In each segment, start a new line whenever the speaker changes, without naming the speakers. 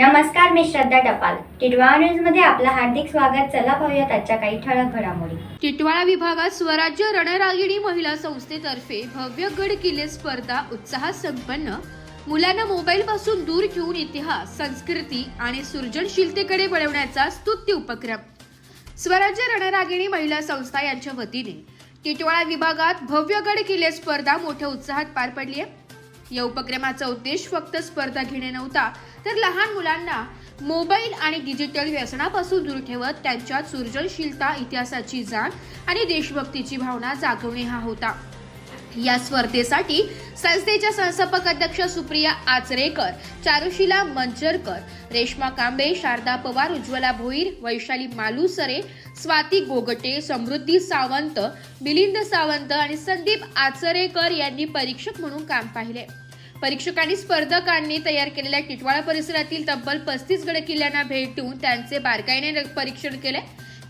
नमस्कार मी श्रद्धा टपाल. टिटवाळा न्यूजमध्ये आपलं हार्दिक स्वागत. चला पाहूयात आजच्या काही ठळक घडामोडी.
टिटवाळा विभागात स्वराज्य रणरागिणी महिला संस्थेतर्फे भव्य गड किल्ले स्पर्धा उत्साहात संपन्न मुलांना मोबाईल पासून दूर ठेवून इतिहास संस्कृती आणि सृजनशीलतेकडे वळवण्याचा स्तुत्य उपक्रम. स्वराज्य रणरागिणी महिला संस्था यांच्या वतीने टिटवाळा विभागात भव्य गड किल्ले स्पर्धा मोठ्या उत्साहात पार पडली आहे. या उपक्रमाचा उद्देश फक्त स्पर्धा घेणे नव्हता तर लहान मुलांना मोबाईल आणि डिजिटल व्यसनापासून दूर ठेवत त्यांच्यात सृजनशीलता इतिहासाची जाण आणि देशभक्तीची भावना जागवणे हा होता. या स्पर्धेसाठी संस्थेच्या संस्थापक अध्यक्ष सुप्रिया आचरेकर चारुशिला मंजरकर रेश्मा कांबे शारदा पवार उज्ज्वला भोईर वैशाली मालुसरे स्वाती गोगटे समृद्धी सावंत मिलिंद सावंत आणि संदीप आचरेकर यांनी परीक्षक म्हणून काम पाहिले. परीक्षकांनी स्पर्धकांनी तयार केलेल्या टिटवाळा परिसरातील तब्बल पस्तीस गड किल्ल्यांना भेट देऊन त्यांचे बारकाईने परीक्षण केले.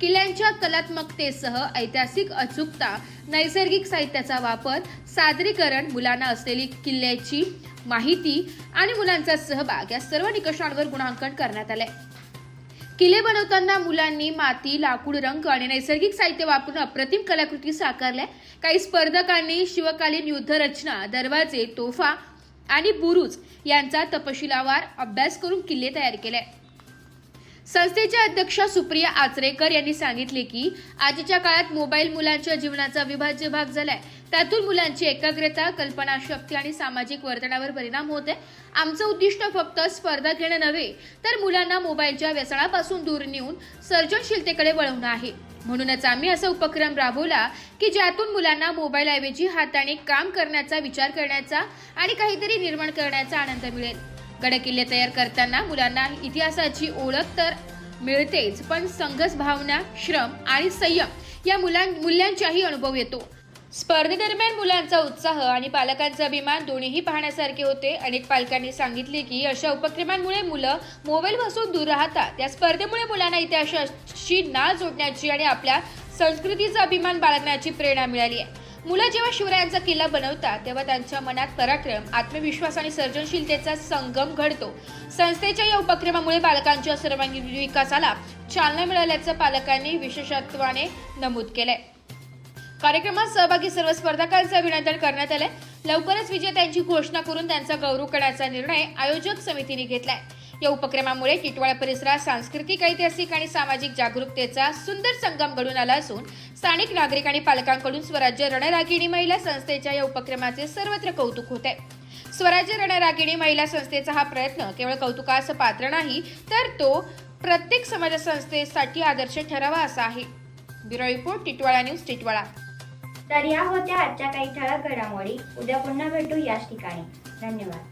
किल्ल्यांच्या कलात्मकतेसह ऐतिहासिक अचूकता नैसर्गिक साहित्याचा वापर सादरीकरण मुलांना असलेली किल्ल्याची माहिती आणि मुलांचा सहभाग या सर्व निकषांवर गुणांकन करण्यात आले किल्ले बनवताना मुलांनी माती लाकूड रंग आणि नैसर्गिक साहित्य वापरून अप्रतिम कलाकृती साकारल्या. काही स्पर्धकांनी शिवकालीन युद्धरचना दरवाजे तोफा आणि बुरुज यांचा तपशिलावार अभ्यास करून किल्ले तयार केले. संस्थेच्या अध्यक्षा सुप्रिया आचरेकर यांनी सांगितले की आजच्या काळात मोबाईल मुलांच्या जीवनाचा अविभाज्य भाग झालाय. त्यातून मुलांची एकाग्रता कल्पनाशक्ती आणि सामाजिक वर्तनावर परिणाम होत आहे आमचं उद्दिष्ट फक्त स्पर्धा घेणं नव्हे तर मुलांना मोबाईलच्या व्यसनापासून दूर नेऊन सर्जनशीलतेकडे वळवणं आहे. म्हणूनच आम्ही असा उपक्रम राबवला की ज्यातून मुलांना मोबाईलऐवजी हाताने काम करण्याचा विचार करण्याचा आणि काहीतरी निर्माण करण्याचा आनंद मिळेल. गडकिल्ले तयार करताना मुलांना इतिहासाची ओळख तर मिळतेच पण संघस भावना श्रम आणि संयम या मुलां मूल्यांचाही अनुभव येतो. स्पर्धेदरम्यान मुलांचा उत्साह आणि पालकांचा अभिमान दोन्हीही पाहण्यासारखे होते. अनेक पालकांनी सांगितले की अशा उपक्रमांमुळे मुलं मोबाईल पासून दूर राहतात. या स्पर्धेमुळे मुलांना इतिहासाशी नाळ जोडण्याची आणि आपल्या संस्कृतीचा अभिमान बाळगण्याची प्रेरणा मिळाली आहे. मुलं जेव्हा शिवरायांचा किल्ला बनवतात तेव्हा त्यांच्या मनात पराक्रम आत्मविश्वास आणि सर्जनशीलतेचा संगम घडतो. संस्थेच्या या उपक्रमामुळे बालकांच्या सर्वांगीण विकासाला चालना मिळाल्याचं पालकांनी विशेषत्वाने नमूद केलंय. कार्यक्रमात सहभागी सर्व स्पर्धकांचं अभिनंदन करण्यात आलंय. लवकरच विजेत्यांची घोषणा करून त्यांचा गौरव करण्याचा निर्णय आयोजक समितीने घेतलाय. या उपक्रमामुळे टिटवाळा परिसरात सांस्कृतिक ऐतिहासिक आणि सामाजिक जागरूकतेचा सुंदर संगम घडून आला असून स्थानिक नागरिक आणि पालकांकडून स्वराज्य रणरागिणी महिला संस्थेच्या या उपक्रमाचे सर्वत्र कौतुक होत. आहे स्वराज्य रणरागिणी महिला संस्थेचा हा प्रयत्न केवळ कौतुकास पात्र नाही तर तो प्रत्येक समाज संस्थेसाठी आदर्श ठरावा असा आहे. Bureau report Titwala news Titwala.
तर या होत्या आजच्या काही ठळक घडामोडी. उद्या पुन्हा भेटू याच ठिकाणी. धन्यवाद.